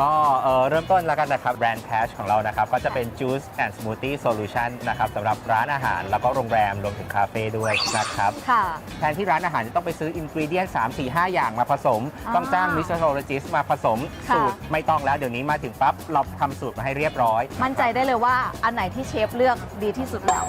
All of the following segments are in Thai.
ก็เอ่อเริ่มต้นแล้วกันนะครับแบรนด์ Cash ของเรานะครับก็จะเป็น Juice and Smoothie Solution นะครับสำหรับร้านอาหารแล้วก็โรงแรมรวมถึงคาเฟ่ด้วยนะครับ ค่ะ แทนที่ร้านอาหารจะต้องไปซื้ออินกรีเดียน3 4 5 อย่างมาผสม อ่าต้องจ้างมิสโ o โลจิสมาผสม ค่ะ สูตรไม่ต้องแล้วเดี๋ยวนี้มาถึงปั๊บ เราทำสูตรมาให้เรียบร้อย มั่นใจได้เลยว่าอันไหนที่เชฟเลือกดีที่สุดแล้ว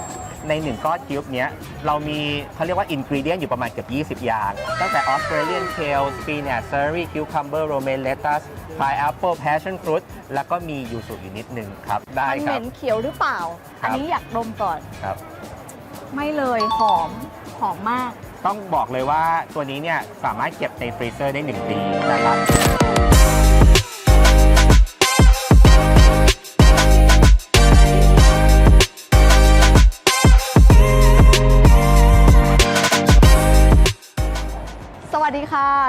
ในหนึ่งก้อนคิวบ์เนี้ยเรามีเขาเรียกว่าอินกรีเดียนอยู่ประมาณเกือบ 20 อย่าง ตั้งแต่ออสเตรเลียนเคลสปีนัทเซอรี่คิวคัมเบอร์โรเมนเลตัสพายแอปเปิลแพชชั่นฟรุตแล้วก็มียูสุอยู่นิดนึงครับ ได้มันคเหรัม็บนเขียวหรือเปล่า ครับ อันนี้อยากดมก่อน ครับ ไม่เลยหอม หอมมาก ต้องบอกเลยว่าตัวนี้เนี่ยสามารถเก็บในฟรีเซอร์ได้ 1 ปีนะครับ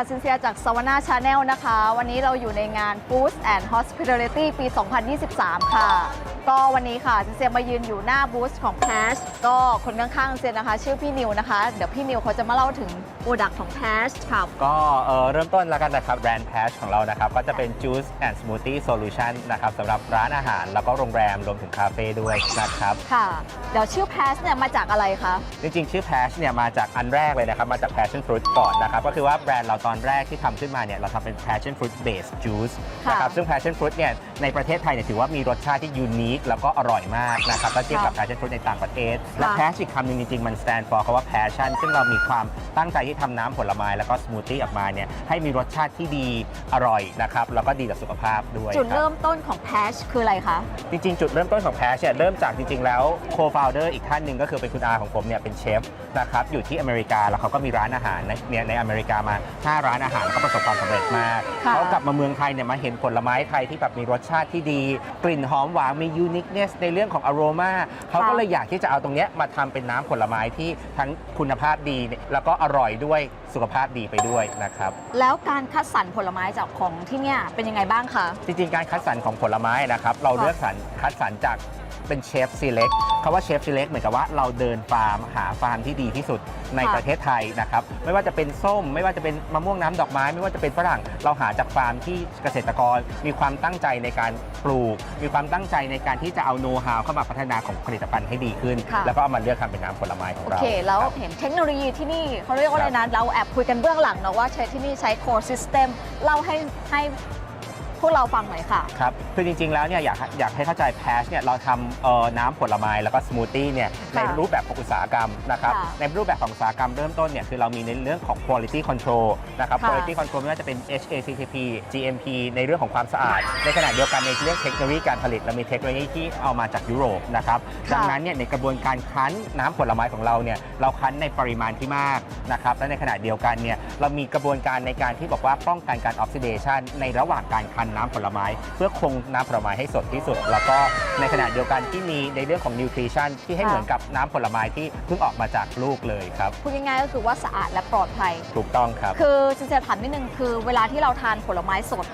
ซินเซียจากสวนาชาแนลนะคะ วันนี้เราอยู่ในงาน Food and Hospitality ปี 2023 ค่ะ ก็วันนี้ค่ะซินเซียมายืนอยู่หน้าบูธของ Pash ก็คนข้างๆเซียนะคะ ชื่อพี่นิวนะคะ เดี๋ยวพี่นิวเขาจะมาเล่าถึง ปรดักต์ของ Pash ค่ะ ก็เอ่อเริ่มต้นแล้วกันนะครับแบรนด์ Pash ของเรานะครับ ก็จะเป็น Juice and Smoothie Solution นะครับสำหรับร้านอาหารแล้วก็โรงแรมรวมถึงคาเฟ่ด้วยนะครับ ค่ะ เดี๋ยวชื่อ Pash เนี่ยมาจากอะไรคะ จริงๆ ชื่อ Pash เนี่ยมาจากอันแรกเลยนะครับ มาจาก Passion Fruit ก่อนนะครับ ก็คือว่าแบรนด์เราตอนแรกที่ทำขึ้นมาเนี่ยเราทำเป็น Passion Fruit based juice ค่ะนะครับซึ่ง Passion Fruit เนี่ยในประเทศไทยเนี่ยถือว่ามีรสชาติที่ยูนิคแล้วก็อร่อยมากนะครับถ้าเทียบกับ Passion Fruit ในต่างประเทศและ ค่ะ Pash อีกคำหนึ่งจริงๆมัน stand for คำว่า passion ซึ่งเรามีความตั้งใจที่ทำน้ำผลไม้แล้วก็สมูทตี้ออกมาเนี่ยให้มีรสชาติที่ดีอร่อยนะครับแล้วก็ดีต่อสุขภาพด้วยจุดครับเริ่มต้นของ Pash คืออะไรคะ จริงๆ จุดเริ่มต้นของแพชเนี่ยเริ่มจากจริง ๆ แล้วโคฟ o วเดอร์อีกท่านหนึ่งก็คือเป็นคุณอาของผมเนี่ยเป็นเชฟนะครับอยู่ที่อเมริกาแล้วเขาก็มีร้านอาหารในเนี่ยในอเมริกามา 5 ร้านอาหารแล้วก็ประสบความสำเร็จมากค่ะ เขากลับมาเมืองไทยเนี่ยมาเห็นผลไม้ไทยที่แบบมีรสชาติที่ดี กลิ่นหอมหวานมียูนิคเนสในเรื่องของอโรมาเขาก็เลยอยากที่จะเอาตรงเนี้ยมาทำเป็นน้ำผลไม้ที่ทั้งคุณภาพดีแล้วก็อร่อยด้วยสุขภาพดีไปด้วยนะครับ แล้วการคัดสรรผลไม้จากของที่เนี่ยเป็นยังไงบ้างคะ จริงๆ การคัดสรรของผลไม้นะครับ เราค่ะเลือกสรรคัดสรรจาก เป็นเชฟซีเล็กคาว่าเชฟซีเล็กเหมือนกับว่าเราเดินฟาร์มหาฟาร์มที่ดีที่สุดในค่ะ ประเทศไทยนะครับ ไม่ว่าจะเป็นส้ม ไม่ว่าจะเป็นมะม่วงน้ำดอกไม้ ไม่ว่าจะเป็นฝรั่ง เราหาจากฟาร์มที่เกษตรกร มีความตั้งใจในการปลูก มีความตั้งใจในการที่จะเอาโน้ตฮาวเข้ามาพัฒนาของผลิตภัณฑ์ให้ดีขึ้น ค่ะ แล้วก็เอามาเลือกทำเป็นน้ำผลไม้ของโอเรา เค แล้วครับเห็นเทคโนโลยีที่นี่เขาเรียกว่าอะไรนะเราแอบคุยกันเบื้องหลังเนาะว่าใช้ที่นี่ใช้ Core System เล่าให้ให้ พวกเราฟังหน่อยค่ะ ครับ คือจริง ๆ แล้วเนี่ยอยากอยากให้เข้าใจแพชเนี่ยเราทำเอ่อน้ำผลไม้แล้วก็สมูทตี้เนี่ยในค่ะรูปแบบของอุตสาหกรรมนะครับ ค่ะในรูปแบบของอุตสาหกรรมเริ่มต้นเนี่ยคือเรามีในเรื่องของ quality control นะครับ ค่ะ quality control ไม่ว่าจะเป็น HACCP GMP ในเรื่องของความสะอาด ในขณะเดียวกันในเรื่องเทคโนโลยีการผลิตเรามีเทคโนโลยีที่เอามาจากยุโรปนะครับค่ะ ดังนั้นเนี่ยในกระบวนการคั้นน้ำผลไม้ของเราเนี่ยเราคั้นในปริมาณที่มากนะครับและในขณะเดียวกันเนี่ยเรามีกระบวนการในการที่บอกว่าป้องกันการออกซิเดชันในระหว่างการคั้นน้ำผลไม้ เพื่อคงน้ำผลไม้ให้สดที่สุด แล้วก็ในขณะเดียวกันที่มีในเรื่องของนิวทริชันที่ให้ค่ะ เหมือนกับน้ำผลไม้ที่เพิ่งออกมาจากลูกเลยครับ พูดง่ายๆก็คือว่าสะอาดและปลอดภัย ถูกต้องครับคือจะจะถามนิดนึงคือเวลาที่เราทานผลไม้สด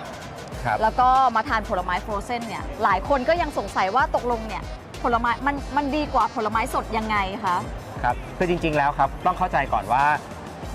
ครับ แล้วก็มาทานผลไม้โฟรเซนเนี่ยหลายคนก็ยังสงสัยว่าตกลงเนี่ยผลไม้มันมันดีกว่าผลไม้สดยังไงคะ ครับคือจริงๆแล้วครับต้องเข้าใจก่อนว่า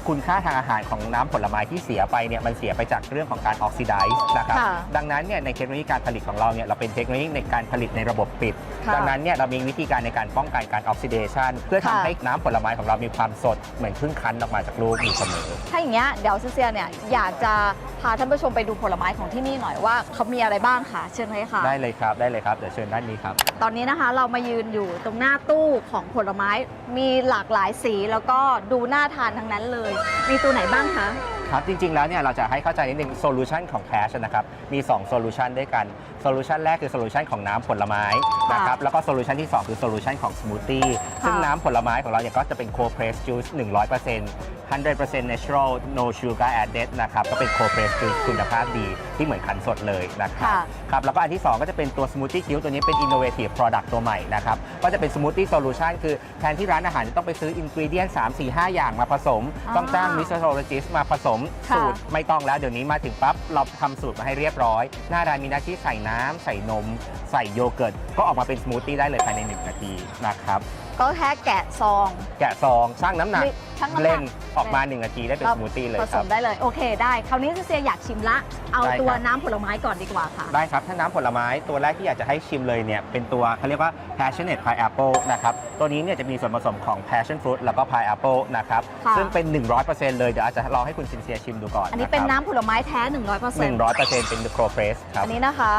คุณค่าทางอาหารของน้ำผลไม้ที่เสียไปเนี่ยมันเสียไปจากเรื่องของการออกซิไดซ์นะครับค่ะ ดังนั้นเนี่ยในเทคโนโลยีการผลิตของเราเนี่ยเราเป็นเทคโนโลยีในการผลิตในระบบปิด ค่ะ ดังนั้นเนี่ยเรามีวิธีการในการป้องกันการออกซิเดชันเพื่อค่ะทำให้น้ำผลไม้ของเรามีความสดเหมือนเพิ่งคั้นออกมาจากลูกอยู่เสมอ ถ้าอย่างเงี้ยเดี๋ยวซิเซียเนี่ยอยากจะพาท่านผู้ชมไปดูผลไม้ของที่นี่หน่อยว่าเขามีอะไรบ้างค่ะ เชิญเลยค่ะ ได้เลยครับ ได้เลยครับ เดี๋ยวเชิญด้านนี้ครับ ตอนนี้นะคะเรามายืนอยู่ตรงหน้าตู้ของผลไม้มีหลากหลายสีแล้วก็ดูน่าทานทั้งนั้นเลยมีตัวไหนบ้างคะ ครับ จริง ๆ แล้วเนี่ยเราจะให้เข้าใจนิดนึงโซลูชันของแพชนะครับ มี2โซลูชันด้วยกัน โซลูชันแรกคือโซลูชันของน้ำผลไม้นะครับ แล้วก็โซลูชันที่ 2 คือโซลูชันของสมูทตี้ ซึ่งน้ำผลไม้ของเราเนี่ยก็จะเป็นโคเพรสจูส100% 100% natural no sugar added นะครับ ก็เป็น cold press juice คุณภาพดีที่เหมือนคั้นสดเลยนะครับ ค่ะ ครับ แล้วก็อันที่ 2 ก็จะเป็นตัว smoothie cube ตัวนี้เป็น innovative product ตัวใหม่นะครับ ก็จะเป็น smoothie solution คือแทนที่ร้านอาหารจะต้องไปซื้อ ingredient 3 4 5 อย่างมาผสม อ่าต้องจ้าง mixologist มาผสมค่ะ สูตรไม่ต้องแล้วเดี๋ยวนี้มาถึงปั๊บเราทำสูตรมาให้เรียบร้อย หน้าร้านมีหน้าที่ใส่น้ำใส่นม ใส่โยเกิร์ต ก็ออกมาเป็นสมูทตี้ได้เลยภายใน 1 นาทีนะครับ ก็แค่แกะซอง แกะซองชั่งน้ำหนักนี่ชั่งน้ำหนัก เล่นออกมา 1 นาทีได้เป็นเราสมูทตี้เลยผคสรับ มได้เลย โอเคได้ คราวนี้ซินเซียอยากชิมละ เอาได้ครับ ตัวน้ำผลไม้ก่อนดีกว่าค่ะ ได้ครับ ถ้าน้ำผลไม้ตัวแรกที่อยากจะให้ชิมเลยเนี่ย เป็นตัวเขาเรียกว่า passionate pineapple นะครับ ตัวนี้เนี่ยจะมีส่วนผสมของ passion fruit แล้วก็ pineapple นะครับ ค่ะ ซึ่งเป็น 100%เลย เดี๋ยวอาจจะลองให้คุณซินเซียชิมดูก่อนอันนี้เป็นน้ำผลไม้แท้ 100% 100%เป็น c r o p r e s ครับ อันนี้นะคะ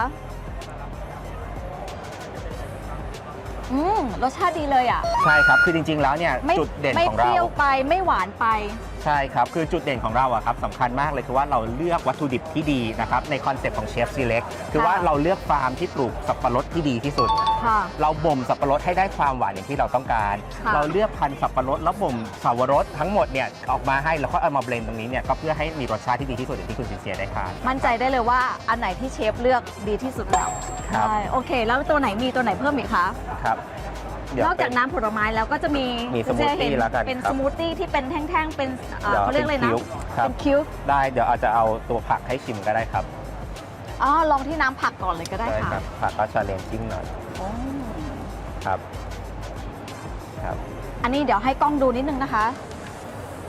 อืมรสชาติดีเลยอะ ใช่ครับ คือจริง ๆ แล้วเนี่ย ไม่จุดเด่นไม่ของเปเรา รี้ยวไปไม่หวานไปใช่ครับ คือจุดเด่นของเราอะครับสำคัญมากเลยคือว่าเราเลือกวัตถุดิบที่ดีนะครับในคอนเซ็ปต์ของเชฟซีเล็กคือว่าค่ะเราเลือกฟาร์มที่ปลูกสับปะรดที่ดีที่สุด ค่ะเราบ่มสับปะรดให้ได้ความหวานอย่างที่เราต้องการ ค่ะเราเลือกพันธุ์สับปะรดแล้วบ่มสาวรสทั้งหมดเนี่ยออกมาให้แล้วก็เอามาเบลนด์ตรงนี้เนี่ยก็เพื่อให้มีรสชาติที่ดีที่สุดอย่างที่คุณซินเซียได้ทาน มั่นใจได้เลยว่าอันไหนที่เชฟเลือกดีที่สุดแล้วครับ ใช่โอเค แล้วตัวไหนมีตัวไหนเพิ่มอีกคะ ครับ เดี๋ยวนอกจากน้ำผลไม้แล้วก็จะมีมีสมูทตี้เห็นแล้วกันเป็นครับ สมูทตี้ที่เป็นแท่งๆ เป็นเอ่อดี๋ยวเขาเรียกอะไรนะป็คิ้วครับ เป็นคิวบ์ได้เดี๋ยวอาจจะเอาตัวผักให้ชิมก็ได้ครับอ๋อลองที่น้ำผักก่อนเลยก็ได้ใช่ค่ะครับผักก็ชาเลนจิ้งหน่อยโอ้ครับครับ อันนี้เดี๋ยวให้กล้องดูนิดนึงนะคะ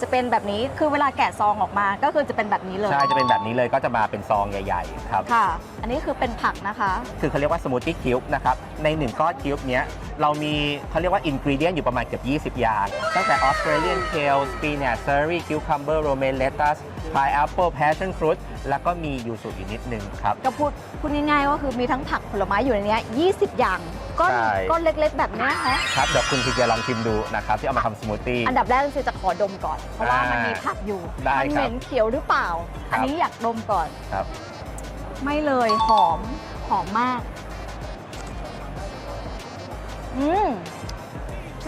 จะเป็นแบบนี้คือเวลาแกะซองออกมาก็คือจะเป็นแบบนี้เลยใช่จะเป็นแบบนี้เลยก็จะมาเป็นซองใหญ่ ๆ ครับ ค่ะ อันนี้คือเป็นผักนะคะ คือเขาเรียกว่าสมูทตี้คิวบ์นะครับ ใน1ก้อนคิวบ์เนี้ยเรามีเขาเรียกว่าอินกรีเดียนอยู่ประมาณเกือบ 20 อย่าง ตั้งแต่ออสเตรเลียนเคลสปีนัทเซอรี่คิวคัมเบอร์โรเมนเลตัสพายแอปเปิลแพชชั่นฟรุตแล้วก็มียูสุอยู่นิดนึงครับ ก็พูดพูดง่ายๆว่าคือมีทั้งผักผลไม้อยู่ในเนี้ย20 อย่าง ก้อนใช่ ก้อนเล็กๆ แบบเนี้ยฮะครับ เดี๋ยวคุณพี่จะลองชิมดูนะครับ ที่เอามาทำสมูทตี้ อันดับแรกคือจะขอดมก่อน เพราะว่าอ่ามัมันมีผักอยู่ได้มัครับเหม็นเขียวหรือเปล่า ครับ อันนี้อยากดมก่อน ครับ ไม่เลยหอมหอมมาก อืม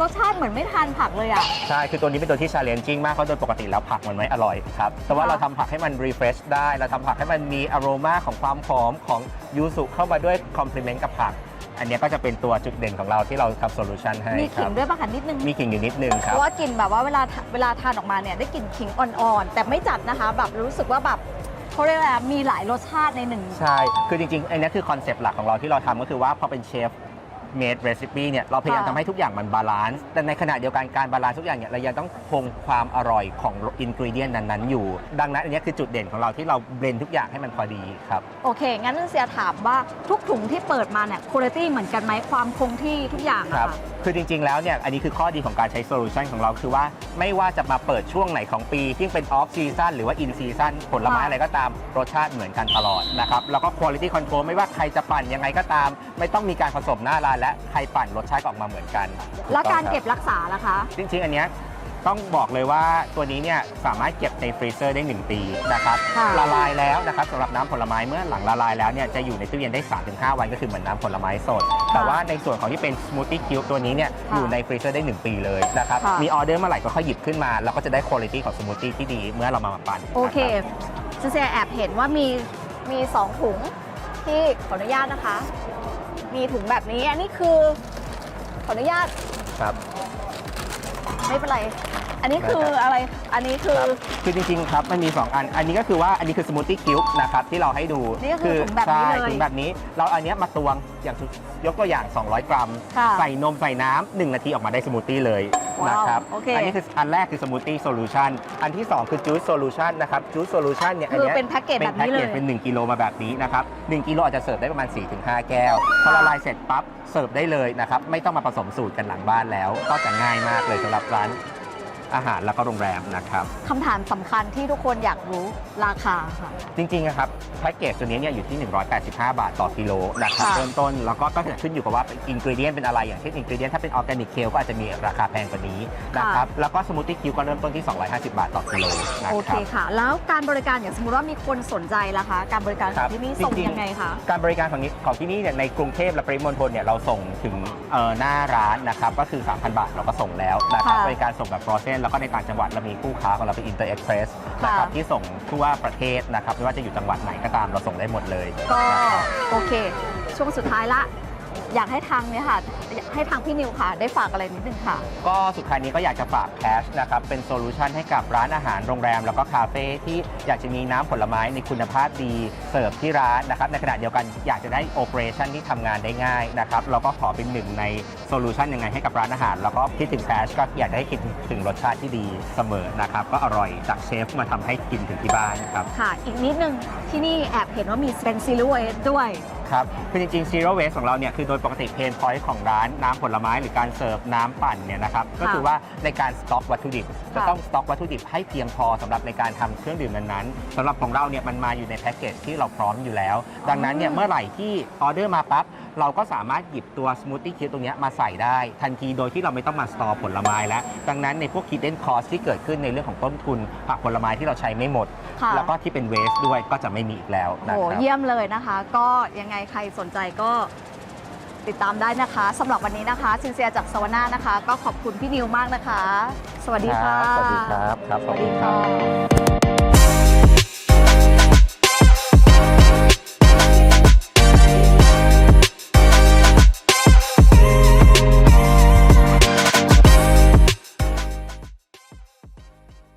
รสชาติเหมือนไม่ทานผักเลยอะ ใช่ คือตัวนี้เป็นตัวที่ชาเลนจิ้งมากเพราะโดยปกติแล้วผักมันไม่อร่อยครับ แต่ว่าค่ะเราทำผักให้มันรีเฟรชได้ เราทำผักให้มันมีอโรมาของความหอมของยูสุเข้ามาด้วยคอมพลีเมนต์กับผัก อันเนี้ยก็จะเป็นตัวจุดเด่นของเราที่เราทำโซลูชันให้มีคขิรังบ ด้วยป่ะคะนิดนึง มีขิงอยู่นิดนึงคเพรับ ราะว่ากลิ่นแบบว่าเวลาเวลาทานออกมาเนี่ยได้กลิ่นขิงอ่อนๆ แต่ไม่จัดนะคะ แบบรู้สึกว่าแบบเขาเรียกอะไรอะมีหลายรสชาติในหนึ่ง ใช่ คือจริงๆ อันนี้คือคอนเซปต์หลักของเราที่เราทำก็คือว่าพอเป็นเชฟ เมดเรซิปีเนี่ยเราพยายามค่ะ ทำให้ทุกอย่างมันบาลานซ์แต่ในขณะเดียวกันการบาลานซ์ทุกอย่างเนี่ยเรายังต้องคงความอร่อยของอินกรีเดียนนั้นๆ อยู่ ดังนั้นอันนี้คือจุดเด่นของเราที่เราเบลนทุกอย่างให้มันพอดีครับ โอเค งั้นเสียถามว่าทุกถุงที่เปิดมาเนี่ยคุณภาพเหมือนกันไหมความคงที่ทุกอย่างครัอะบค่ะ คือจริง ๆ แล้วเนี่ย อันนี้คือข้อดีของการใช้โซลูชันของเรา คือว่าไม่ว่าจะมาเปิดช่วงไหนของปี ที่เป็นออฟซีซั o นหรือว่าอินซีซั o นผลไม้ค่ะ อะไรก็ตาม รสชาติเหมือนกันตลอดนะครับ แล้วก็คุณ i t y Control ไม่ว่าใครจะปั่นยังไงก็ตาม ไม่ต้องมีการผสมหน้าร้านและใครปั่นรสชาติก็ออกมาเหมือนกันแล้วการถูเก็บต้องครักษาล่ะคะบจริงๆ อันเนี้ยต้องบอกเลยว่าตัวนี้เนี่ยสามารถเก็บในฟรีเซอร์ได้ 1 ปีนะครับค่ะละลายแล้วนะครับสำหรับน้ำผลไม้เมื่อหลังละลายแล้วเนี่ยจะอยู่ในตู้เย็นได้ 3-5 วันก็คือเหมือนน้ำผลไม้สด แต่ว่าในส่วนของที่เป็นสมูทตี้คิวตัวนี้เนี่ยค่ะอยู่ในฟรีเซอร์ได้ 1 ปีเลยนะครับค่ะ มีออเดอร์เมื่อไหร่ก็ค่อยหยิบขึ้นมาแล้วก็จะได้คุณภาพของสมูทตี้ที่ดีเมื่อเรามาปั่นโอเคนะครับเสียแอบเห็นว่ามีมีสองถุงที่ขออนุญาตนะคะ มีถุงแบบนี้ อันนี้คือ ขออนุญาตครับ ไม่เป็นไร อันนี้คือได้ครับอะไร อันนี้คือ ครับคือจริงๆครับมันมี 2 อัน อันนี้ก็คือว่าอันนี้คือสมูทตี้คิวนะครับที่เราให้ดูนี่ก็คือถุงแบบนี้ใช่เลยถุงแบบนี้ เราอันเนี้ยมาตวงอย่างยกตัวอย่าง 200 กรัม ค่ะใส่นมใส่น้ำหนึ่งนาทีออกมาได้สมูทตี้เลยว้าวนะครับโอเคอันี้คืออันแรกคือสมูทตี้โซลูชันอันที่ 2 คือจูสโซลูชันนะครับจูสโซลูชันเนี่ยอันคือเนี้ย เป็นแพ็กเกจเป็แบนบแพ็กนี้เกเลจย เป็น 1 กิโลมาแบบนี้นะครับ1กิโลอาจจะเสิร์ฟได้ประมาณ 4-5 แก้ว พอค่ะละลายเสร็จปั๊บ เสิร์ฟได้เลยนะครับ ไม่ต้องมาผสมสูตรกันหลังบ้านแล้ว ก็จะง่ายมากเลยสำหรับร้าน อาหารแล้วก็โรงแรมนะครับ คำถามสำคัญที่ทุกคนอยากรู้ราคาค่ะ จริงๆนะครับแพ็กเกจตัวนี้เนี่ยอยู่ที่ 185 บาทต่อกิโลนะครับค่ะเริ่มต้นแล้วก็ก็จะขึ้นอยู่กับว่าอินกรีเดียนเป็นอะไรอย่างเช่นอินกรีเดียนถ้าเป็นออร์แกนิกเคลก็อาจจะมีราคาแพงกว่านี้นะครับแล้วก็สมูทตี้คิวก็เริ่มต้นที่ 250 บาทต่อกิโลนะโอคเครับ ค่ะ แล้วการบริการอย่างสมมติว่ามีคนสนใจล่ะคะ การบริการขครัองบที่นี่จริงๆส่งยังไงคะ การบริการของนี้ของที่นี่เนี่ยในกรุงเทพและปริมณฑลเนี่ยเราส่งถึงเอ่อหน้าร้านนะครับก็คือ 3,000 บาทเราก็ส่งแล้วนะครับค่ะ บริการส่งแบบโปรเซนแล้วก็ในต่างจังหวัดเรามีคู่ค้าของเราเป็นอินเตอร์เอ็กเพรสนะครับค่ะที่ส่งทั่วประเทศนะครับไม่ว่าจะอยู่จังหวัดไหนก็ตามเราส่งได้หมดเลยก็นะครับโอเค ช่วงสุดท้ายละ อยากให้ทางเนี่ยค่ะอยากให้ทางพี่นิวค่ะ ได้ฝากอะไรนิดนึงค่ะ ก็สุดท้ายนี้ก็อยากจะฝากแคชนะครับเป็นโซลูชันให้กับร้านอาหารโรงแรม แล้วก็คาเฟ่ที่อยากจะมีน้ำผลไม้ในคุณภาพดีเสิร์ฟที่ร้านนะครับในขณะเดียวกันอยากจะได้โอเปอเรชันที่ทำงานได้ง่ายนะครับเราก็ขอเป็นหนึ่งในโซลูชันยังไงให้กับร้านอาหาร แล้วก็คิดถึงแคชก็อยากจะให้คิดถึงรสชาติที่ดีเสมอนะครับก็อร่อยจากเชฟมาทำให้กินถึงที่บ้านครับ ค่ะ อีกนิดนึงที่นี่แอบเห็นว่ามีเป็นซิลูเอสด้วย ครับคือจริงๆ zero waste ของเราเนี่ยคือโดยปกติเพนพอยต์ของร้านน้ำผลไม้หรือการเสิร์ฟน้ำปั่นเนี่ยนะครับก็คือว่าในการสต็อกวัตถุดิบจะต้องสต็อกวัตถุดิบให้เพียงพอสำหรับในการทำเครื่องดื่มนั้นๆสำหรับของเราเนี่ยมันมาอยู่ในแพ็กเกจที่เราพร้อมอยู่แล้ว ดังนั้นเนี่ยเมื่อไหร่ที่ออเดอร์มาปั๊บเราก็สามารถหยิบตัวส o ู t ตี้คิ t ตรงเนี้ยมาใส่ได้ทันทีโดยที่เราไม่ต้องมาสตอร์ผลไม้แล้ว ดังนั้นในพวก hidden cost ที่เกิดขึ้นในเรื่องของต้นทุนผักผลไม้ที่เราใช้ไม่หมด ค่ะ แล้วก็ที่เป็นเวสด้วยก็จะไม่มีอีกแล้วนะโอ้ครับ เยี่ยมเลยนะคะ ก็ยังไงใครสนใจก็ติดตามได้นะคะสำหรับวันนี้นะคะซินเซียจากสวนานะคะ ก็ขอบคุณพี่นิวมากนะคะ สวัสดีค่ะสวัสดีครับครับสวัสดีค่ะ